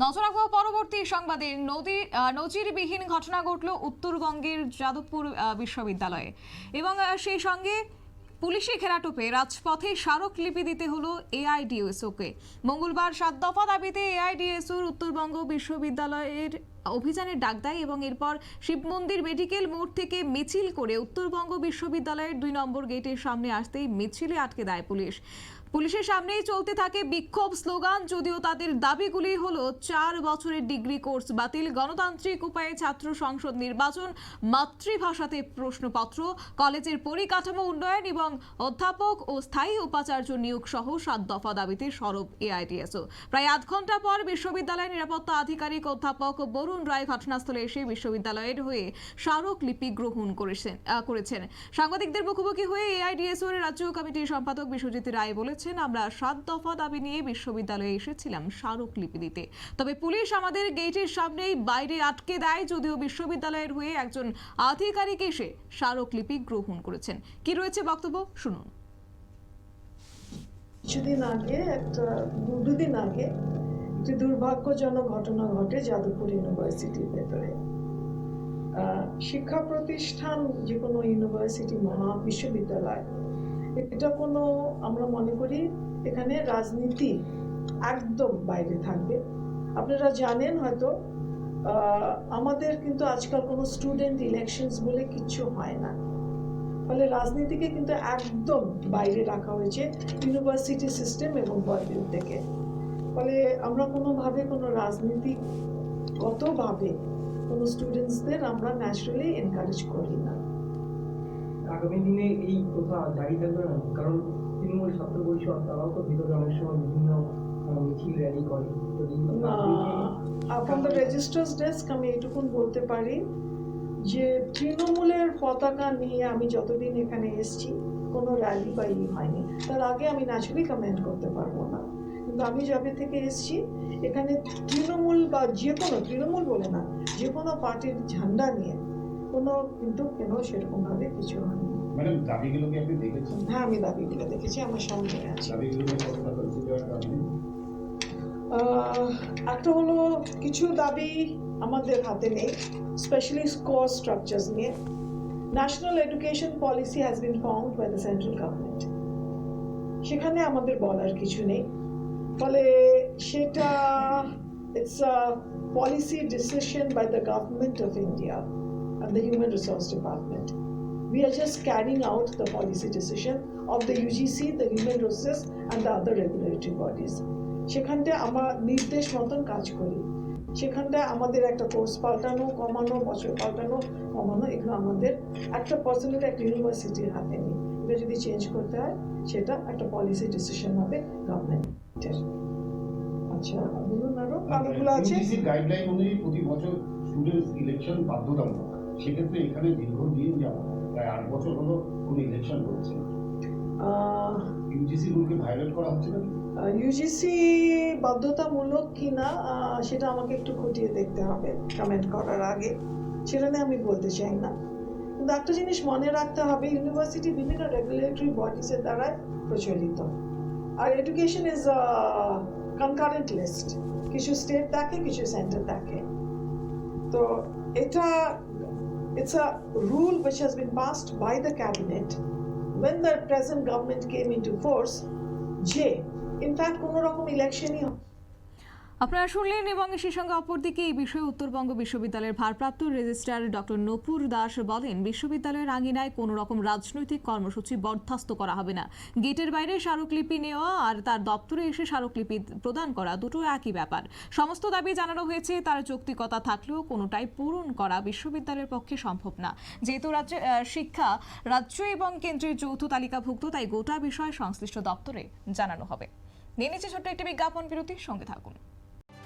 নজর রাখব পরবর্তী সংবাদে। নদী নজিরবিহীন ঘটনা ঘটল উত্তরবঙ্গের যাদবপুর বিশ্ববিদ্যালয়ে। এবং সেই সঙ্গে পুলিশি ঘেরাটোপে রাজপথে স্মারকলিপি দিতে হলো এআইডিএসওকে। মঙ্গলবার সাত দফা দাবিতে এআইডিএসওর উত্তরবঙ্গ বিশ্ববিদ্যালয়ের অভিযানের ডাক দেয় এবং এরপর শিব মন্দির মেডিকেল মোড় থেকে মিছিল করে উত্তরবঙ্গ বিশ্ববিদ্যালয়ের দুই নম্বর গেটের সামনে আসতেই মিছিলে আটকে দেয় পুলিশ। পুলিশের সামনেই চলতে থাকে বিক্ষোভ স্লোগান, যদিও তাদের দাবিগুলি হলো চার বছরের ডিগ্রি কোর্স বাতিল, গণতান্ত্রিক উপায়ে ছাত্র সংসদ নির্বাচন, মাতৃভাষাতে প্রশ্নপত্র, কলেজের পরিকাঠামো উন্নয়ন এবং অধ্যাপক ও স্থায়ী উপাচার্য নিয়োগ সহ সাত দফা দাবিতে সরব এআইটিএসও প্রায় আধ ঘণ্টা পর বিশ্ববিদ্যালয়ের নিরাপত্তা আধিকারিক অধ্যাপক বরুণ রায় ঘটনাস্থলে এসে বিশ্ববিদ্যালয়ের হয়ে স্মারকলিপি গ্রহণ করেছেন করেছেন। সাংবাদিকদের মুখোমুখি হয়ে এআইডিএসও এর রাজ্য কমিটির সম্পাদক বিশ্বজিৎ রায় বলেছেন আমরা সাত দফা দাবি নিয়ে বিশ্ববিদ্যালয়ে এসেছিলাম স্মারকলিপি দিতে। তবে পুলিশ আমাদের গেটের সামনেই বাইরে আটকে দেয় যদিও বিশ্ববিদ্যালয়ের হয়ে একজন আধিকারিক এসে স্মারকলিপি গ্রহণ করেছেন। কি রয়েছে বক্তব্য? শুনুন। কিছুদিন আগে, একটা, দুদিন আগে একটি দুর্ভাগ্যজনক ঘটনা ঘটে যাদবপুর ইউনিভার্সিটির ভেতরে। শিক্ষা প্রতিষ্ঠান যে কোনো ইউনিভার্সিটি, মহা বিশ্ববিদ্যালয় এটা কোনো আমরা মনে করি এখানে রাজনীতি একদম বাইরে থাকবে। আপনারা জানেন হয়তো আমাদের কিন্তু আজকাল কোনো স্টুডেন্ট ইলেকশনস বলে কিচ্ছু হয় না। ফলে রাজনীতিকে কিন্তু একদম বাইরে রাখা হয়েছে ইউনিভার্সিটি সিস্টেম এবং বয়বিল থেকে। ফলে আমরা কোনোভাবে কোনো রাজনীতিগতভাবে কোনো স্টুডেন্টসদের আমরা ন্যাচারালি এনকারেজ করি না। আগামী দিনে এই প্রথা জারি থাকবে না? কারণ তৃণমূল ছাত্র পরিষদ তারাও তো ভিতরে অনেক সময় বিভিন্ন মিছিল র্যালি করে। তো এই দ্য রেজিস্টার্স ডেস্ক আমি এটুকুন বলতে পারি যে তৃণমূলের পতাকা নিয়ে আমি যতদিন এখানে এসেছি কোনো র্যালি বা ই হয়নি। তার আগে আমি ন্যাচুরালি কমেন্ট করতে পারব না। কিন্তু আমি যবে থেকে এসেছি এখানে তৃণমূল বা যে কোনো তৃণমূল বলে না যে কোনো পার্টির ঝান্ডা নিয়ে কোনো কিন্তু কেন সেরকমভাবে কিছু হয়নি ম্যাডাম দাবিগুলো কি আপনি দেখেছেন? হ্যাঁ আমি দাবিগুলো দেখেছি আমার সামনে আছে। দাবিগুলো একটা হলো কিছু দাবি আমাদের হাতে নেই স্পেশালি স্কোর স্ট্রাকচার্স নিয়ে। National education policy has been found by the central government সেখানে আমাদের বলার কিছু নেই। ফলে সেটা it's a policy decision by the government of India and the Human Resource Department. We are just carrying out the policy decision of the UGC, the Human Resources, and the other regulatory bodies. সেখানটায় আমরা নির্দেশ মতন কাজ করি। সেখানটায় আমাদের একটা course পাল্টানো কমানো বছর পাল্টানো কমানো এগুলো আমাদের একটা পার্সোনাল একটা ইউনিভার্সিটির হাতে নেই এটা যদি চেঞ্জ করতে হয় সেটা একটা পলিসি ডিসিশন হবে গভর্নমেন্টের আচ্ছা বলুন আরও কারণগুলো আছে? ইউজিসির গাইডলাইন অনুযায়ী প্রতি বছর স্টুডেন্টস ইলেকশন বাধ্যতামূলক। সেক্ষেত্রে এখানে দীর্ঘদিন যাব প্রায় আট বছর হলো কোনো ইলেকশন হচ্ছে। আহ, ইউজিসি রুলকে ভায়োলেট করা হচ্ছে না ইউজিসি বাধ্যতামূলক কি না সেটা আমাকে একটু খুঁটিয়ে দেখতে হবে কমেন্ট করার আগে। সেটা নিয়ে আমি বলতে চাই না। কিন্তু একটা জিনিস মনে রাখতে হবে ইউনিভার্সিটি বিভিন্ন রেগুলেটরি বডিজের দ্বারা প্রচলিত। আর এডুকেশন ইজ কনকারেন্ট লিস্ট কিছু স্টেট দেখে কিছু সেন্টার দেখে। তো এটা it's a rule which has been passed by the cabinet when the present government came into force যে ইনফ্যাক্ট কোনো রকম ইলেকশনই আপনারা শুনলেন এবং সেই সঙ্গে অপরদিকে এই বিষয়ে উত্তরবঙ্গ বিশ্ববিদ্যালয়ের ভারপ্রাপ্ত রেজিস্ট্রার ডক্টর নপুর দাস বলেন, বিশ্ববিদ্যালয়ের আঙিনায় কোনো রকম রাজনৈতিক কর্মসূচি বরখাস্ত করা হবে না। গেটের বাইরে স্মারকলিপি নেওয়া আর তার দপ্তরে এসে স্মারকলিপি প্রদান করা দুটো একই ব্যাপার। সমস্ত দাবি জানানো হয়েছে, তার যৌক্তিকতা থাকলেও কোনোটাই পূরণ করা বিশ্ববিদ্যালয়ের পক্ষে সম্ভব না। যেহেতু রাজ্যে শিক্ষা, রাজ্য এবং কেন্দ্রের যৌথ তালিকাভুক্ত, তাই গোটা বিষয় সংশ্লিষ্ট দপ্তরে জানানো হবে। নিয়ে নিচ্ছে ছোট্ট একটি বিজ্ঞাপন বিরতির সঙ্গে থাকুন।